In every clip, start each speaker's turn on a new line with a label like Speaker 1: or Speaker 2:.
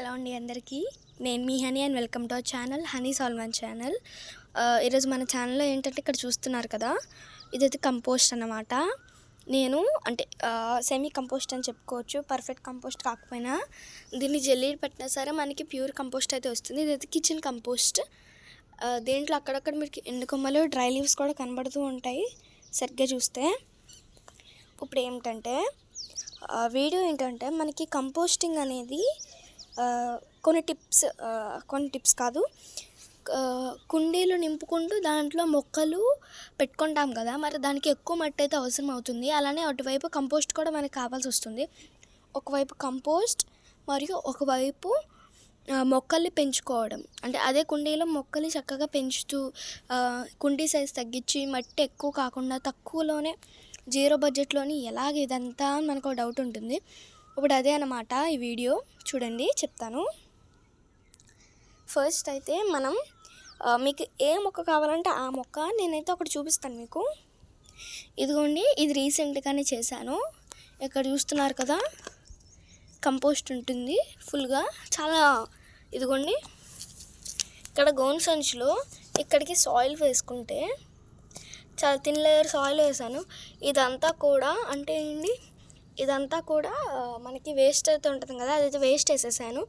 Speaker 1: Hello అండి అందరికీ. నేను మీ Honey and welcome to our channel Honey Salmon channel. ఈరోజు మన ఛానల్లో ఏంటంటే ఇక్కడ చూస్తున్నారు కదా ఇదైతే కంపోస్ట్ అన్నమాట. నేను అంటే సెమీ కంపోస్ట్ అని చెప్పుకోవచ్చు పర్ఫెక్ట్ కంపోస్ట్ కాకపోయినా దీన్ని జల్లీ పెట్టినా సరే మనకి ప్యూర్ కంపోస్ట్ అయితే వస్తుంది. ఇదైతే కిచెన్ కంపోస్ట్ దేంట్లో అక్కడక్కడ మీకు ఎండు కొమ్మలు డ్రై లీవ్స్ కూడా కనబడుతూ ఉంటాయి సరిగ్గా చూస్తే. ఇప్పుడు ఏమిటంటే వీడియో ఏంటంటే మనకి కంపోస్టింగ్ అనేది కొన్ని టిప్స్ కొన్ని టిప్స్ కాదు. కుండీలు నింపుకుంటూ దాంట్లో మొక్కలు పెట్టుకుంటాం కదా మరి దానికి ఎక్కువ మట్టి అయితే అవసరం అవుతుంది అలానే అటువైపు కంపోస్ట్ కూడా మనకి కావాల్సి వస్తుంది. ఒకవైపు కంపోస్ట్ మరియు ఒకవైపు మొక్కల్ని పెంచుకోవడం. అంటే అదే కుండీలో మొక్కల్ని చక్కగా పెంచుతూ కుండీ సైజ్ తగ్గించి మట్టి ఎక్కువ కాకుండా తక్కువలోనే జీరో బడ్జెట్లోని ఎలాగ ఇదంతా అని మనకు ఒక డౌట్ ఉంటుంది. ఇప్పుడు అదే అన్నమాట ఈ వీడియో. చూడండి చెప్తాను. ఫస్ట్ అయితే మనం మీకు ఏ మొక్క కావాలంటే ఆ మొక్క నేనైతే ఒకటి చూపిస్తాను మీకు. ఇదిగోండి ఇది రీసెంట్గానే చేశాను. ఇక్కడ చూస్తున్నారు కదా కంపోస్ట్ ఉంటుంది ఫుల్గా. చాలా ఇదిగోండి ఇక్కడ గోన్ సంచిలో ఇక్కడికి సాయిల్ వేసుకుంటే చాలా తిన్ లేయర్ సాయిల్ వేసాను. ఇదంతా కూడా అంటే ఏంటి ఇదంతా కూడా మనకి వేస్ట్ అయితే ఉంటుంది కదా అదైతే వేస్ట్ వేసేసాను.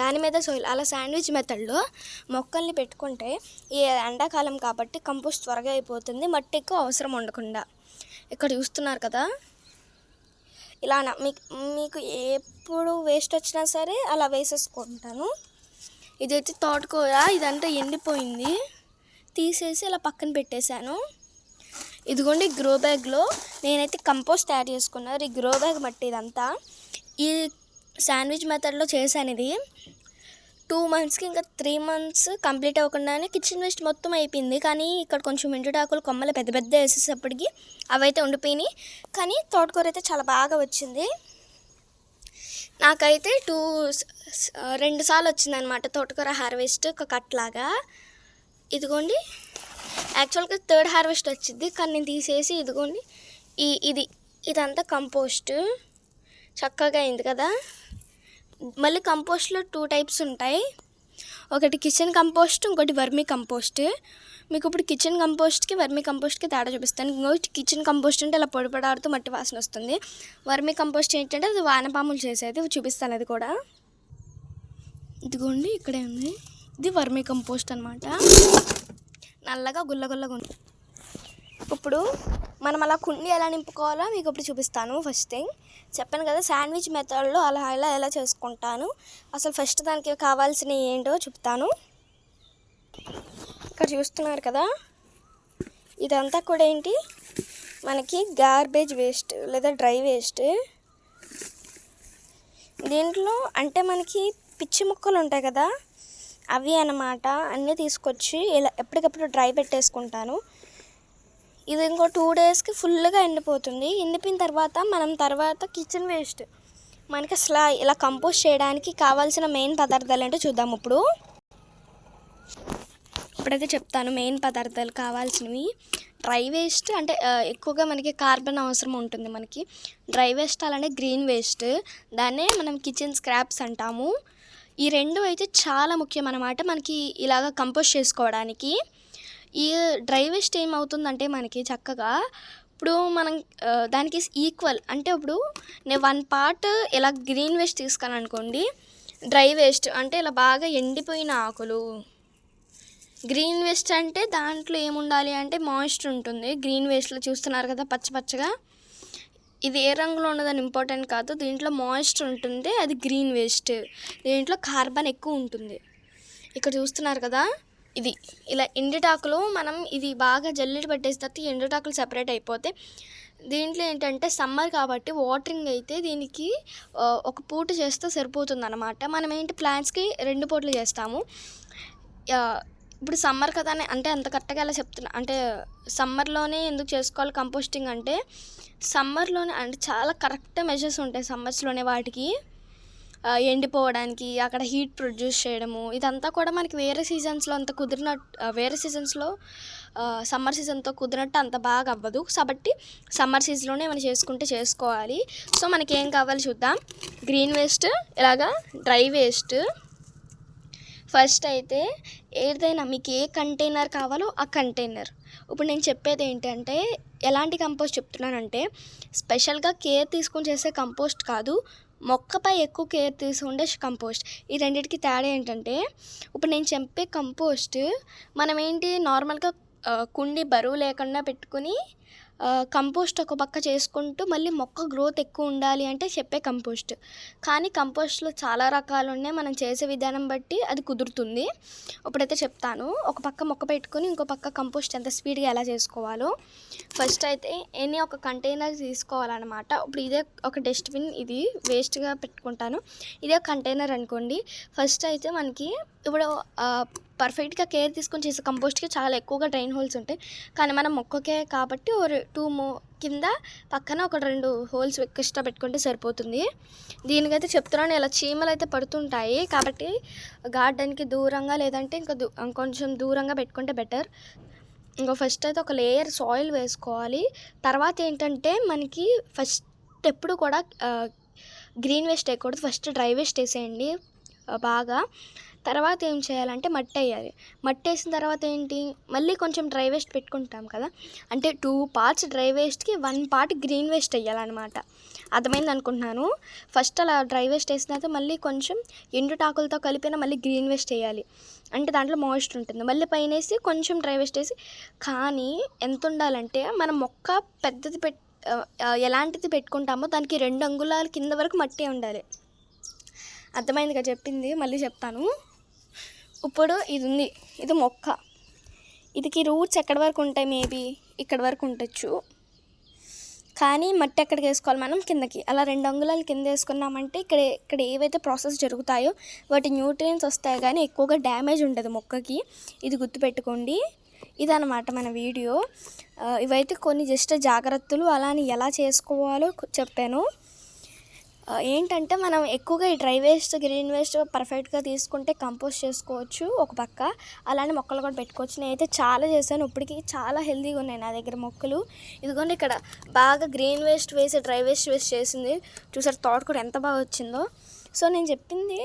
Speaker 1: దాని మీద సోయిల్ అలా శాండ్విచ్ మెథడ్లో మొక్కల్ని పెట్టుకుంటే ఈ ఎండాకాలం కాబట్టి కంపోస్ట్ త్వరగా అయిపోతుంది మట్టి ఎక్కువ అవసరం ఉండకుండా. ఇక్కడ చూస్తున్నారు కదా? ఇలానా మీకు మీకు ఎప్పుడు వేస్ట్ వచ్చినా సరే అలా వేసేసుకుంటాను. ఇదైతే తోటకూర ఇదంతా ఎండిపోయింది. తీసేసి ఇలా పక్కన పెట్టేశాను. ఇదిగోండి గ్రో బ్యాగ్లో నేనైతే కంపోస్ట్ తయారు చేసుకున్నారు ఈ గ్రో బ్యాగ్ మట్టి ఇదంతా. ఈ శాండ్విచ్ మెథడ్లో చేశాను ఇది. టూ మంత్స్కి ఇంకా త్రీ మంత్స్ కంప్లీట్ అవ్వకుండానే కిచెన్ వేస్ట్ మొత్తం అయిపోయింది. కానీ ఇక్కడ కొంచెం ఎండుటాకులు కొమ్మలు పెద్ద పెద్ద వేసేసేపటికి అవైతే ఉండిపోయినాయి. కానీ తోటకూర అయితే చాలా బాగా వచ్చింది. నాకైతే టూ రెండు సార్లు వచ్చిందనమాట తోటకూర హార్వెస్ట్ ఒక కట్లాగా ఇదిగోండి. యాక్చువల్గా థర్డ్ హార్వెస్ట్ వచ్చింది కానీ నేను తీసేసి ఇదిగోండి ఈ ఇది ఇదంతా కంపోస్ట్. చక్కగా అయింది కదా? మళ్ళీ కంపోస్ట్లో టూ టైప్స్ ఉంటాయి. ఒకటి కిచెన్ కంపోస్ట్ ఇంకోటి వర్మీ కంపోస్ట్. మీకు ఇప్పుడు కిచెన్ కంపోస్ట్కి వర్మీ కంపోస్ట్కి తేడా చూపిస్తాను. ఇంకోటి కిచెన్ కంపోస్ట్ అంటే అలా పొడి పడాడుతూ మట్టి వాసన వస్తుంది. వర్మీ కంపోస్ట్ ఏంటంటే అది వానపాములు చేసేది చూపిస్తాను అది కూడా. ఇదిగోండి ఇక్కడే ఉంది. ఇది వర్మీ కంపోస్ట్ అనమాట నల్లగా గుల్లగుల్లగా ఉంది ఇప్పుడు మనం అలా కుండి ఎలా నింపుకోవాలో మీకు ఇప్పుడు చూపిస్తాను ఫస్ట్ థింగ్ చెప్పాను కదా శాండ్విచ్ మెథడ్లో అలా ఇలా ఎలా చేసుకుంటాను. అసలు ఫస్ట్ దానికి కావాల్సినవి ఏంటో చెప్తాను. ఇక్కడ చూస్తున్నారు కదా ఇదంతా కూడా ఏంటి? మనకి గార్బేజ్ వేస్ట్ లేదా డ్రై వేస్ట్ దీంట్లో అంటే మనకి పిచ్చి ముక్కలు ఉంటాయి కదా అవి అన్నమాట అన్నీ తీసుకొచ్చి ఇలా ఎప్పటికప్పుడు డ్రై పెట్టేసుకుంటాను. ఇది ఇంకో టూ డేస్కి ఫుల్గా ఎండిపోతుంది. ఎండిపోయిన తర్వాత మనం తర్వాత కిచెన్ వేస్ట్. మనకి అసలు ఇలా కంపోస్ట్ చేయడానికి కావాల్సిన మెయిన్ పదార్థాలు ఏంటో చూద్దాం ఇప్పుడు. ఇప్పుడైతే చెప్తాను మెయిన్ పదార్థాలు కావాల్సినవి. డ్రై వేస్ట్ అంటే ఎక్కువగా మనకి కార్బన్ అవసరం ఉంటుంది మనకి. డ్రై వేస్ట్ అలానే గ్రీన్ వేస్ట్. దాన్నే మనం కిచెన్ స్క్రాప్స్ అంటాము. ఈ రెండు అయితే చాలా ముఖ్యం అన్నమాట మనకి ఇలాగ కంపోస్ట్ చేసుకోవడానికి. ఈ డ్రై వేస్ట్ ఏమవుతుందంటే మనకి చక్కగా ఇప్పుడు మనం దానికి ఈక్వల్ అంటే ఇప్పుడు నేను వన్ పార్ట్ ఇలా గ్రీన్ వేస్ట్ తీసుకాను అనుకోండి డ్రై వేస్ట్ అంటే ఇలా బాగా ఎండిపోయిన ఆకులు. గ్రీన్ వేస్ట్ అంటే దాంట్లో ఏముండాలి అంటే మాయిస్చర్ ఉంటుంది. గ్రీన్ వేస్ట్లో చూస్తున్నారు కదా పచ్చ పచ్చగా. ఇది ఏ రంగులో ఉన్నదని ఇంపార్టెంట్ కాదు. దీంట్లో మాయిస్చర్ ఉంటుంది అది గ్రీన్ వేస్ట్. దీంట్లో కార్బన్ ఎక్కువ ఉంటుంది. ఇక్కడ చూస్తున్నారు కదా ఇది. ఇలా ఎండుటాకులు మనం ఇది బాగా జల్లెడి పెట్టేసి తర్వాత ఈ ఎండుటాకులు సెపరేట్ అయిపోతే దీంట్లో ఏంటంటే సమ్మర్ కాబట్టి వాటరింగ్ అయితే దీనికి ఒక పూట చేస్తే సరిపోతుంది అనమాట మనం ఏంటి ప్లాంట్స్కి రెండు పూటలు చేస్తాము. ఇప్పుడు సమ్మర్ కదా అని అంటే అంత కరెక్ట్గా ఎలా చెప్తున్నా అంటే సమ్మర్లోనే ఎందుకు చేసుకోవాలి కంపోస్టింగ్ అంటే సమ్మర్లోనే అంటే చాలా కరెక్ట్ మెజర్స్ ఉంటాయి సమ్మర్స్లోనే వాటికి. ఎండిపోవడానికి అక్కడ హీట్ ప్రొడ్యూస్ చేయడము ఇదంతా కూడా మనకి వేరే సీజన్స్లో అంత కుదిరినట్టు వేరే సీజన్స్లో సమ్మర్ సీజన్తో కుదిరినట్టు అంత బాగా అవ్వదు. కాబట్టి సమ్మర్ సీజన్లోనే మనం చేసుకుంటే చేసుకోవాలి. సో మనకి ఏం కావాలి చూద్దాం. గ్రీన్ వేస్ట్ ఇలాగా డ్రై వేస్ట్ ఫస్ట్ అయితే ఏదైనా మీకు ఏ కంటైనర్ కావాలో ఆ కంటైనర్. ఇప్పుడు నేను చెప్పేది ఏంటంటే ఎలాంటి కంపోస్ట్ చెప్తున్నానంటే స్పెషల్గా కేర్ తీసుకొని చేసే కంపోస్ట్ కాదు మొక్కపై ఎక్కువ కేర్ తీసుకుండే కంపోస్ట్. ఈ రెండింటికి తేడా ఏంటంటే ఇప్పుడు నేను చెప్పే కంపోస్ట్ మనం ఏంటి నార్మల్గా కుండి బరువు లేకుండా పెట్టుకుని కంపోస్ట్ ఒక పక్క చేసుకుంటూ మళ్ళీ మొక్క గ్రోత్ ఎక్కువ ఉండాలి అంటే చెప్పే కంపోస్ట్. కానీ కంపోస్ట్లో చాలా రకాలు ఉన్నాయి. మనం చేసే విధానం బట్టి అది కుదురుతుంది. ఇప్పుడైతే చెప్తాను. ఒక పక్క మొక్క పెట్టుకొని ఇంకో పక్క కంపోస్ట్ ఎంత స్పీడ్గా ఎలా చేసుకోవాలో. ఫస్ట్ అయితే ఎనీ ఒక కంటైనర్ తీసుకోవాలన్నమాట. ఇప్పుడు ఇదే ఒక డస్ట్బిన్ ఇది వేస్ట్గా పెట్టుకుంటాను. ఇదే ఒక కంటైనర్ అనుకోండి. ఫస్ట్ అయితే మనకి ఇప్పుడు పర్ఫెక్ట్గా కేర్ తీసుకొని చేసే కంపోస్ట్కి చాలా ఎక్కువగా డ్రైన్ హోల్స్ ఉంటాయి. కానీ మనం మొక్కకే కాబట్టి ఒక టూ మో కింద పక్కన ఒక రెండు హోల్స్ ఎక్స్ట్రా పెట్టుకుంటే సరిపోతుంది. దీనికైతే చెప్తున్నాను ఇలా చీమలు అయితే పడుతుంటాయి. కాబట్టి గార్డెన్కి దూరంగా లేదంటే ఇంకా దూ కొంచెం దూరంగా పెట్టుకుంటే బెటర్. ఇంకా ఫస్ట్ అయితే ఒక లేయర్ సాయిల్ వేసుకోవాలి. తర్వాత ఏంటంటే మనకి ఫస్ట్ ఎప్పుడు కూడా గ్రీన్ వేస్ట్ వేయకూడదు. ఫస్ట్ డ్రై వేస్ట్ వేసేయండి బాగా. తర్వాత ఏం చేయాలంటే మట్టి వేయాలి మట్టి వేసిన తర్వాత ఏంటి? మళ్ళీ కొంచెం డ్రై వేస్ట్ పెట్టుకుంటాం కదా. అంటే టూ పార్ట్స్ డ్రై వేస్ట్కి వన్ పార్ట్ గ్రీన్ వేస్ట్ వేయాలన్నమాట. అర్థమైంది అనుకుంటున్నాను? ఫస్ట్ అలా డ్రై వేస్ట్ వేసిన తర్వాత మళ్ళీ కొంచెం ఎండుటాకులతో కలిపిన మళ్ళీ గ్రీన్ వేస్ట్ వేయాలి. అంటే దాంట్లో మాయిస్చర్ ఉంటుంది. మళ్ళీ పైన వేసి కొంచెం డ్రై వేస్ట్ వేసి కానీ ఎంత ఉండాలంటే మనం మొక్క పెద్దది పెట్ ఎలాంటిది పెట్టుకుంటామో దానికి రెండు అంగుళాల కింద వరకు మట్టి ఉండాలి. అర్థమైందిగా చెప్పింది? మళ్ళీ చెప్తాను. ఇప్పుడు ఇది ఉంది ఇది మొక్క. ఇదికి రూట్స్ ఎక్కడి వరకు ఉంటాయి మేబీ? ఇక్కడ వరకు ఉండొచ్చు. కానీ మట్టి ఎక్కడికి వేసుకోవాలి మనం? కిందకి. అలా రెండు అంగుళాలు కింద వేసుకున్నామంటే ఇక్కడ ఇక్కడ ఏవైతే ప్రాసెస్ జరుగుతాయో వాటి న్యూట్రియన్స్ వస్తాయి కానీ ఎక్కువగా డ్యామేజ్ ఉండదు మొక్కకి. ఇది గుర్తుపెట్టుకోండి. ఇదనమాట మన వీడియో. ఇవైతే కొన్ని జస్ట్ జాగ్రత్తలు అలాని ఎలా చేసుకోవాలో చెప్పాను. ఏంటంటే మనం ఎక్కువగా ఈ డ్రై వేస్ట్ గ్రీన్ వేస్ట్ పర్ఫెక్ట్గా తీసుకుంటే కంపోస్ట్ చేసుకోవచ్చు ఒక పక్క. అలానే మొక్కలు కూడా పెట్టుకోవచ్చు. నేనైతే చాలా చేశాను. ఇప్పటికి చాలా హెల్తీగా ఉన్నాయి నా దగ్గర మొక్కలు. ఇదిగోండి ఇక్కడ బాగా గ్రీన్ వేస్ట్ వేసి డ్రై వేస్ట్ వేస్ట్ చేసింది. చూసారు తోట కూడా ఎంత బాగా వచ్చిందో. సో నేను చెప్పింది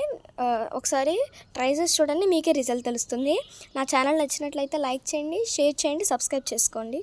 Speaker 1: ఒకసారి ట్రై చేసి చూడండి మీకే రిజల్ట్ తెలుస్తుంది. నా ఛానల్ నచ్చినట్లయితే లైక్ చేయండి షేర్ చేయండి సబ్స్క్రైబ్ చేసుకోండి.